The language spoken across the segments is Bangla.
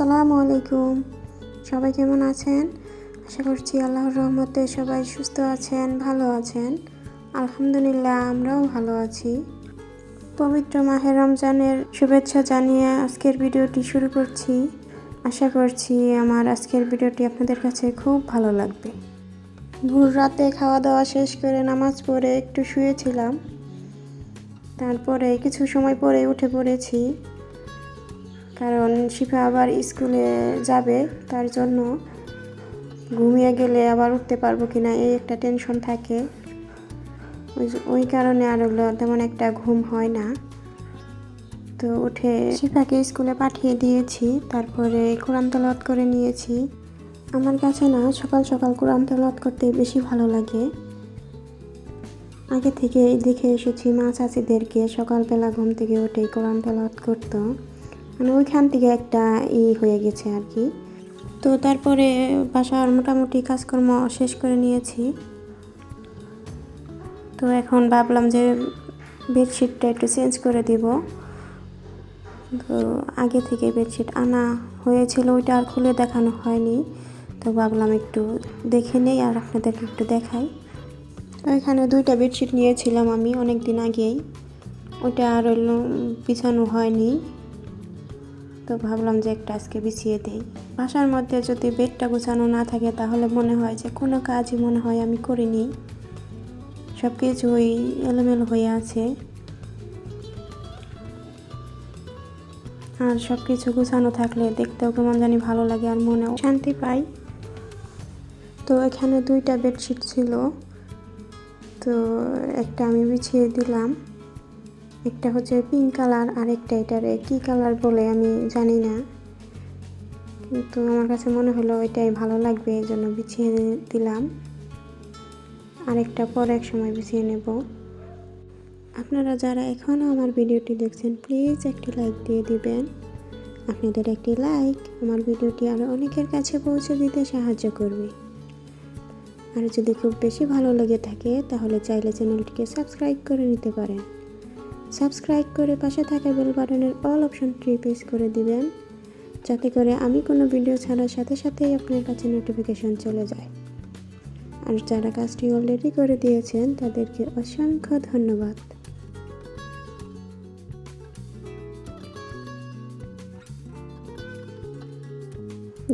আসসালামু আলাইকুম। সবাই কেমন আছেন? আশা করছি আল্লাহর রহমতে সবাই সুস্থ আছেন, ভালো আছেন। আলহামদুলিল্লাহ, আমরাও ভালো আছি। পবিত্র মাহে রমজানের শুভেচ্ছা জানিয়ে আজকের ভিডিওটি শুরু করছি। আশা করছি আমার আজকের ভিডিওটি আপনাদের কাছে খুব ভালো লাগবে। ভোর রাতে খাওয়া দাওয়া শেষ করে নামাজ পড়ে একটু শুয়েছিলাম। তারপরে কিছু সময় পরে উঠে পড়েছি। কারণ শিফা আবার স্কুলে যাবে, তার জন্য ঘুমিয়ে গেলে আবার উঠতে পারব কি না এই একটা টেনশন থাকে। ওই কারণে আর হলো তেমন একটা ঘুম হয় না। তো উঠে শিফাকে স্কুলে পাঠিয়ে দিয়েছি, তারপরে কোরআন তলাত করে নিয়েছি। আমার কাছে না সকাল সকাল কোরআন তলাত করতে বেশি ভালো লাগে। আগে থেকে দেখে এসেছি মা চাচিদেরকে সকালবেলা ঘুম থেকে উঠে কোরআন তলাত করতো। মানে ওইখান থেকে একটা ই হয়ে গেছে আর কি। তো তারপরে বাসার মোটামুটি কাজকর্ম শেষ করে নিয়েছি। তো এখন ভাবলাম যে বেডশিটটা একটু চেঞ্জ করে দিব। তো আগে থেকে বেডশিট আনা হয়েছিল, ওইটা আর খুলে দেখানো হয়নি। তো ভাবলাম একটু দেখে নেই আর আপনাদেরকে একটু দেখাই। তো এখানে দুইটা বেডশিট নিয়েছিলাম আমি অনেক দিন আগেই। ওইটা আর বিছানো হয়নি। তো ভাবলাম যে একটা আজকে বিছিয়ে দেই। বাসার মধ্যে যদি বেডটা গোছানো না থাকে, তাহলে মনে হয় যে কোনো কাজই মনে হয় আমি করিনি। সব কিছুই এলোমেলো হয়ে আছে। আর সব কিছু গোছানো থাকলে দেখতেও কেমন জানি ভালো লাগে আর মনেও শান্তি পাই। তো এখানে দুইটা বেডশিট ছিল। তো একটা আমি বিছিয়ে দিলাম। একটা হচ্ছে পিঙ্ক কালার আর একটা এটারে কী কালার বলে আমি জানি না। কিন্তু আমার কাছে মনে হলো এটাই ভালো লাগবে, এই জন্য বিছিয়ে দিলাম। আরেকটা পরে এক সময় বিছিয়ে নেব। আপনারা যারা এখনও আমার ভিডিওটি দেখছেন প্লিজ একটি লাইক দিয়ে দিবেন। আপনাদের একটি লাইক আমার ভিডিওটি আরও অনেকের কাছে পৌঁছে দিতে সাহায্য করবে। আর যদি খুব বেশি ভালো লেগে থাকে, তাহলে চাইলে চ্যানেলটিকে সাবস্ক্রাইব করে নিতে পারেন। সাবস্ক্রাইব করে পাশে থাকা বেল বাটনের অল অপশনটি প্রেস করে দিবেন, যাতে করে আমি কোনো ভিডিও ছাড়ার সাথে সাথেই আপনার কাছে নোটিফিকেশন চলে যায়। আর যারা কাজটি অলরেডি করে দিয়েছেন, তাদেরকে অসংখ্য ধন্যবাদ।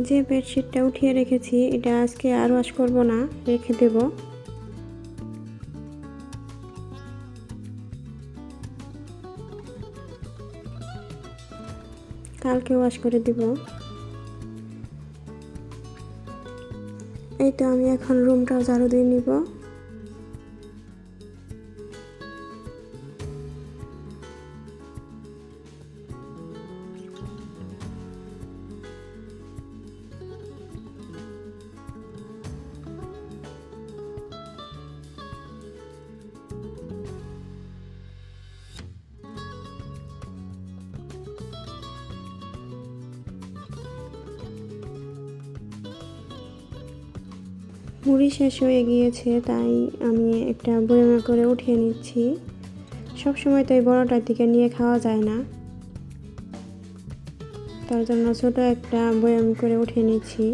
যে বেডশিটটা উঠিয়ে রেখেছি, এটা আজকে আর ওয়াশ করব না, রেখে দেব। কালকে ওয়াশ করে দিব। এই তো আমি এখন রুমটাও ঝাড়ু দিয়ে নিব। মুড়ি শেষ হয়ে গিয়েছে, তাই আমি একটা বয়ামে করে উঠিয়ে নিচ্ছি। সব সময় তো এই বড়টার দিকে নিয়ে খাওয়া যায় না। তার জন্য ছোটো একটা বয়াম করে উঠে নিচ্ছি।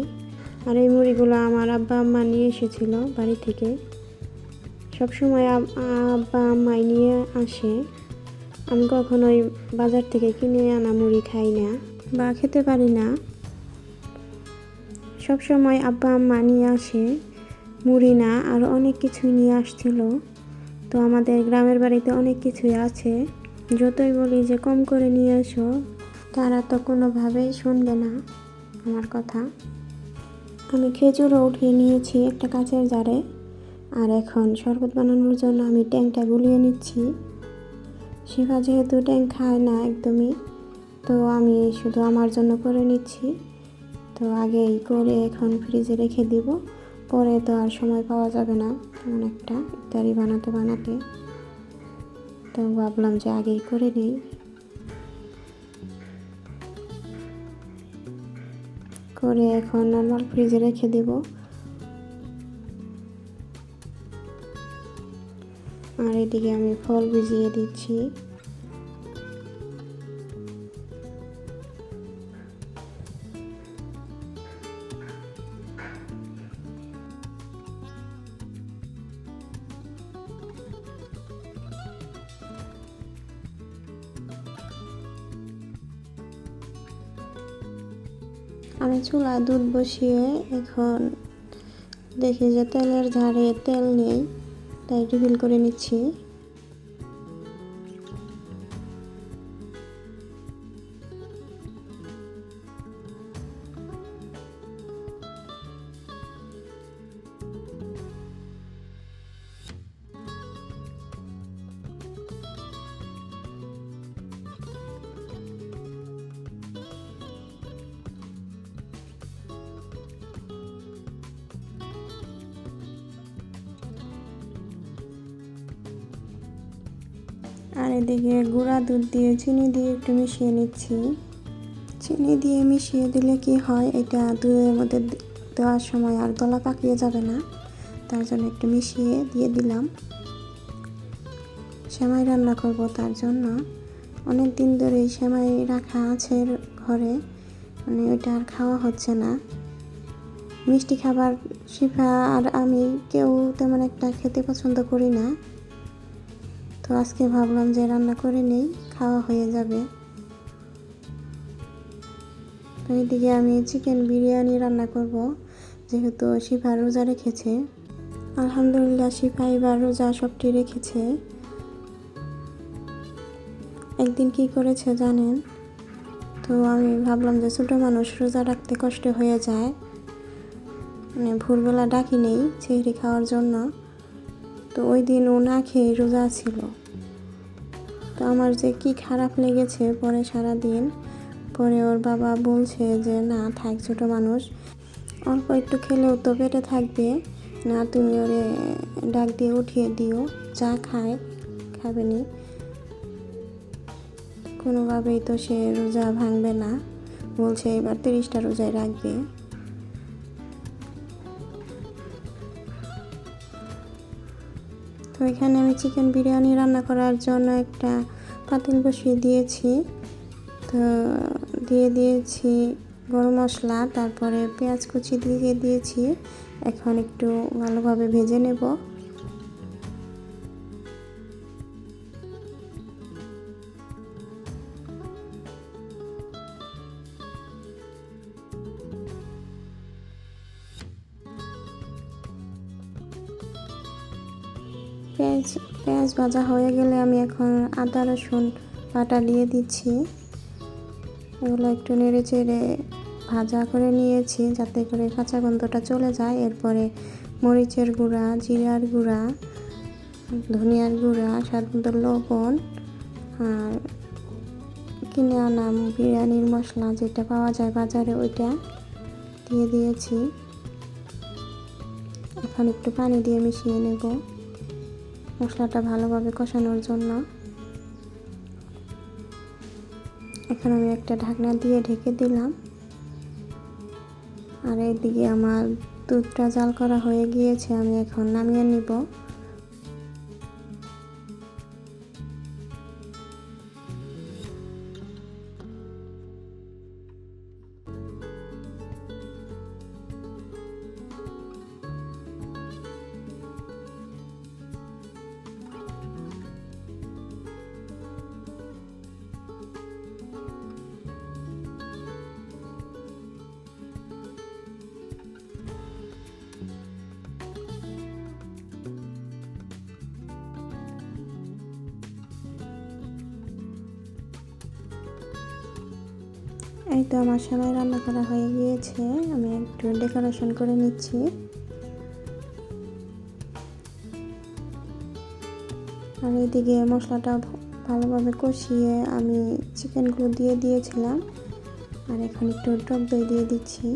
আর এই মুড়িগুলো আমার আব্বা আম্মা নিয়ে এসেছিল বাড়ি থেকে। সব সময় আব্বা আম্মাই নিয়ে আসে। আমি কখনোই বাজার থেকে কিনে আনা মুড়ি খাই না বা খেতে পারি না। সব সময় আব্বা আম্মা নিয়ে আসে। মুড়ি না আর অনেক কিছুই নিয়ে আসছিল। তো আমাদের গ্রামের বাড়িতে অনেক কিছুই আছে। যতই বলি যে কম করে নিয়ে আসো তারা তো কোনোভাবেই শুনবে না আমার কথা। আমি খেজুরও উঠিয়ে নিয়েছি একটা কাচের জারে। আর এখন শরবত বানানোর জন্য আমি ট্যাংটা গুলিয়ে নিচ্ছি। শিফা যেহেতু ট্যাং খায় না একদমই, তো আমি শুধু আমার জন্য করে নিচ্ছি। তো আগেই করে এখন ফ্রিজে রেখে দিব। পরে তো আর সময় পাওয়া যাবে না তেমন একটা। ইত্যাদি বানাতে বানাতে। তো ভাবলাম যে আগেই করে নিই। করে এখন নর্মাল ফ্রিজে রেখে দেব। আর এদিকে আমি ফল ভিজিয়ে দিচ্ছি। চুলায় দুধ বসিয়ে এখন দেখি যে তেলের ঝাড়ে তেল নেই তাই রিফিল করে নিচ্ছি। আর এদিকে গুঁড়া দুধ দিয়ে চিনি দিয়ে একটু মিশিয়ে নিচ্ছি। চিনি দিয়ে মিশিয়ে দিলে কি হয়, এটা দুধের মধ্যে দেওয়ার সময় আর দলা পাকিয়ে যাবে না। তার জন্য একটু মিশিয়ে দিয়ে দিলাম। সেমাই রান্না করব তার জন্য। অনেক দিন ধরে সেমাই রাখা আছে ঘরে মানে ওইটা আর খাওয়া হচ্ছে না। মিষ্টি খাবার, শিফা আর আমি কেউ তেমন একটা খেতে পছন্দ করি না। তো আজকে ভাবলাম যে রান্না করে নেই, খাওয়া হয়ে যাবে। তো এদিকে আমি চিকেন বিরিয়ানি রান্না করব, যেহেতু শিফা রোজা রেখেছে। আলহামদুলিল্লাহ শিফা এবার রোজা সবটি রেখেছে। একদিন কি করেছে জানেন? তো আমি ভাবলাম যে ছোটো মানুষ রোজা রাখতে কষ্ট হয়ে যায়। মানে ভোরবেলা ডাকি নেই চেহরি খাওয়ার জন্য। তো ওই দিন ও না খেয়ে রোজা ছিল। তো আমার যে কি খারাপ লেগেছে পরে সারা দিন পরে ওর বাবা বলছে যে, না, থাক, ছোটো মানুষ। অল্প একটু খেলেও তো পেটে থাকবে। না, তুমি ওরে ডাক দিয়ে উঠিয়ে দিও। যা খায়, খাবে খাবেনি কোনোভাবেই তো সে রোজা ভাঙবে না। বলছে, এবার তিরিশটা রোজায় রাখবে। তো এখানে আমি চিকেন বিরিয়ানি রান্না করার জন্য একটা পাতিল বসিয়ে দিয়েছি। তো দিয়ে দিয়েছি গরম মশলা, তারপরে পেঁয়াজ কুচি দিয়ে দিয়েছি। এখন একটু ভালোভাবে ভেজে নেব। পেঁয়াজ পেঁয়াজ ভাজা হয়ে গেলে আমি এখন আদা, রসুন বাটা দিয়ে দিচ্ছি। এগুলো একটু নেড়ে চেড়ে ভাজা করে নিয়েছি যাতে করে কাঁচা গন্ধটা চলে যায়। এরপরে মরিচের গুঁড়া, জিরার গুঁড়া, ধনিয়ার গুঁড়া, স্বাদ মতো লবণ আর কিনে আনা বিরিয়ানির মশলা যেটা পাওয়া যায় বাজারে ওইটা দিয়ে দিয়েছি। এখন একটু পানি দিয়ে মিশিয়ে নেব। মশলাটা ভালোভাবে কষানোর জন্য। এখন আমি একটা ঢাকনা দিয়ে ঢেকে দিলাম। আর এইদিকে আমার দুধটা জাল করা হয়ে গিয়েছে, আমি এখন নামিয়ে নিব। এই তো আমার সেমাই রান্না করা হয়ে গিয়েছে। আমি একটু ডেকোরেশন করে নিচ্ছি। আর এদিকে মশলাটা ভালোভাবে কষিয়ে আমি চিকেনগুলো দিয়ে দিয়েছিলাম। আর এখন একটু টক দই দিয়ে দিচ্ছি।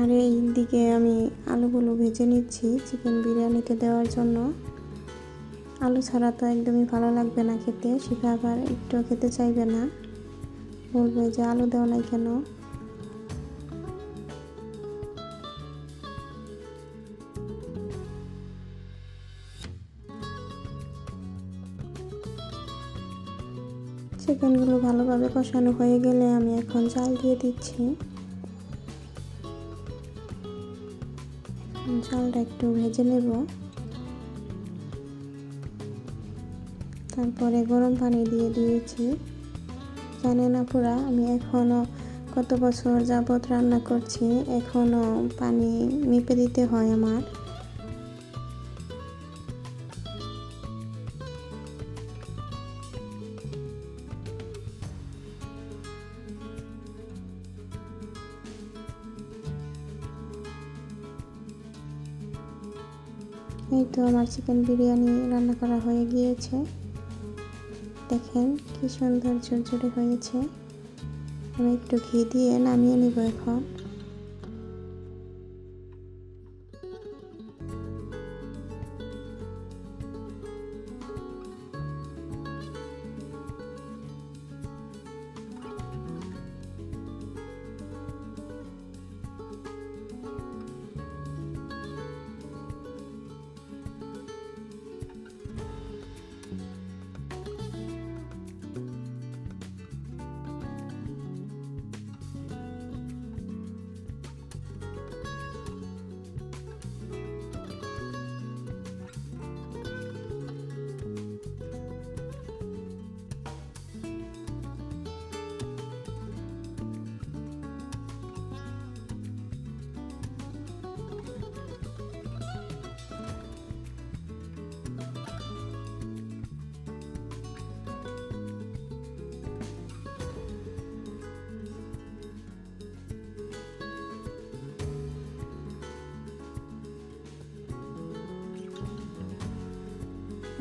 আর এই দিকে আমি আলুগুলো ভেজে নিচ্ছি চিকেন বিরিয়ানিতে দেওয়ার জন্য। আলু ছাড়া তো একদমই ভালো লাগবে না খেতে, শিখা আবার একটু খেতে চাইবে না। বলবে যে আলু দেওয়া নাই কেন? চিকেনগুলো ভালোভাবে কষানো হয়ে গেলে আমি এখন চাল দিয়ে দিচ্ছি। চালটা একটু ভেজে নেব। তারপরে গরম পানি দিয়ে দিয়েছি। জানে না পুরা আমি এখনও কত বছর যাবৎ রান্না করছি এখনও পানি মেপে দিতে হয় আমার। এই তো আমার চিকেন বিরিয়ানি রান্না করা হয়ে গিয়েছে। দেখেন কি সুন্দর ঝুরঝুরে হয়েছে আমি একটু ঘি দিয়ে নামিয়ে নিব এখন।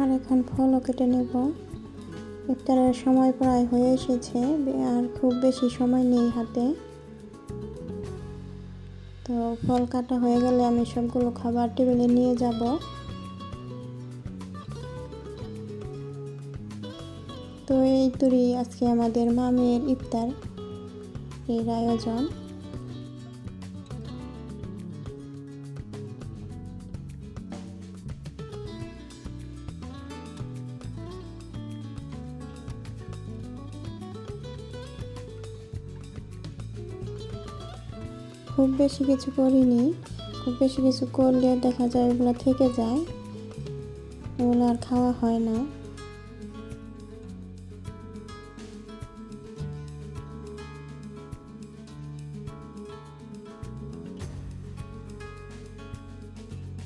আর এখন ফলও কেটে নেব। ইফতারের সময় প্রায় হয়ে এসেছে, আর খুব বেশি সময় নেই হাতে। তো ফল কাটা হয়ে গেলে আমি সবগুলো খাবার টেবিলে নিয়ে যাব। তো এই তুরি আজকে আমাদের মামের ইফতার, এর আয়োজন। খুব বেশি কিছু করিনি। খুব বেশি কিছু করলে দেখা যায় ওগুলো থেকে যায়। ওগুলো আর খাওয়া হয় না।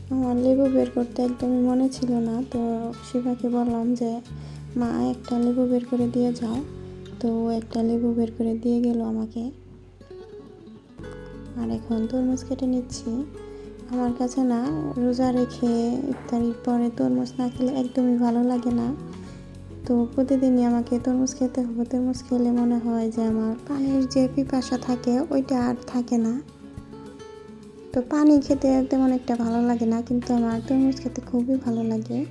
আমার লেবু বের করতে একদমই মনে ছিল না, তো শিবাকে বললাম যে, মা, একটা লেবু বের করে দিয়ে যাও। তো একটা লেবু বের করে দিয়ে গেল আমাকে। আর এখন তরমুজ কেটে নিচ্ছি। আমার কাছে না রোজা রেখে ইফতারির পরে তরমুজ না খেলে একদমই ভালো লাগে না। তো প্রতিদিনই আমাকে তরমুজ খেতে হবে। তরমুজ খেলে মনে হয় যে আমার পানির যে পিপাসা থাকে, ওইটা আর থাকে না। তো পানি খেতে তেমন একটা ভালো লাগে না, কিন্তু আমার তরমুজ খেতে খুবই ভালো লাগে।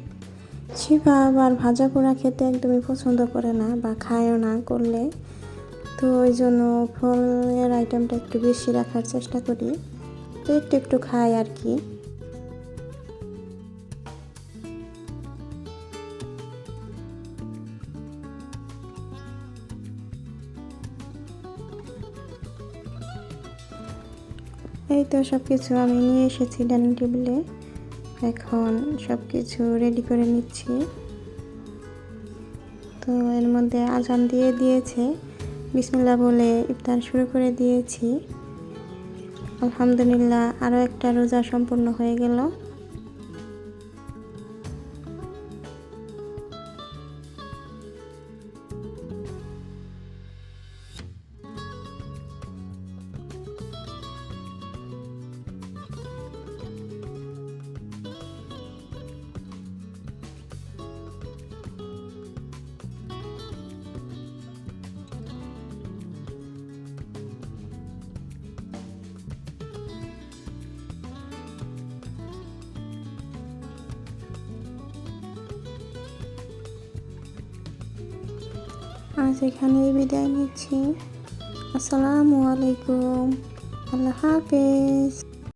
শিবা আবার ভাজা পোড়া খেতে একদমই পছন্দ করে না বা খায়ও না করলে। তো ওই জন্য ফলের আইটেমটা একটু বেশি রাখার চেষ্টা করি। তো একটু একটু খাই আর কি। এই তো সব কিছু আমি নিয়ে এসেছি ডাইনিং টেবিলে। এখন সব কিছু রেডি করে নিচ্ছি। তো এর মধ্যে আজান দিয়ে দিয়েছে। বিসমিল্লা বলে ইফতার শুরু করে দিয়েছি। আলহামদুলিল্লাহ আরও একটা রোজা সম্পূর্ণ হয়ে গেল। আজ এখানেই বিদায় নিচ্ছি। আসসালামু আলাইকুম। আল্লাহ হাফেজ।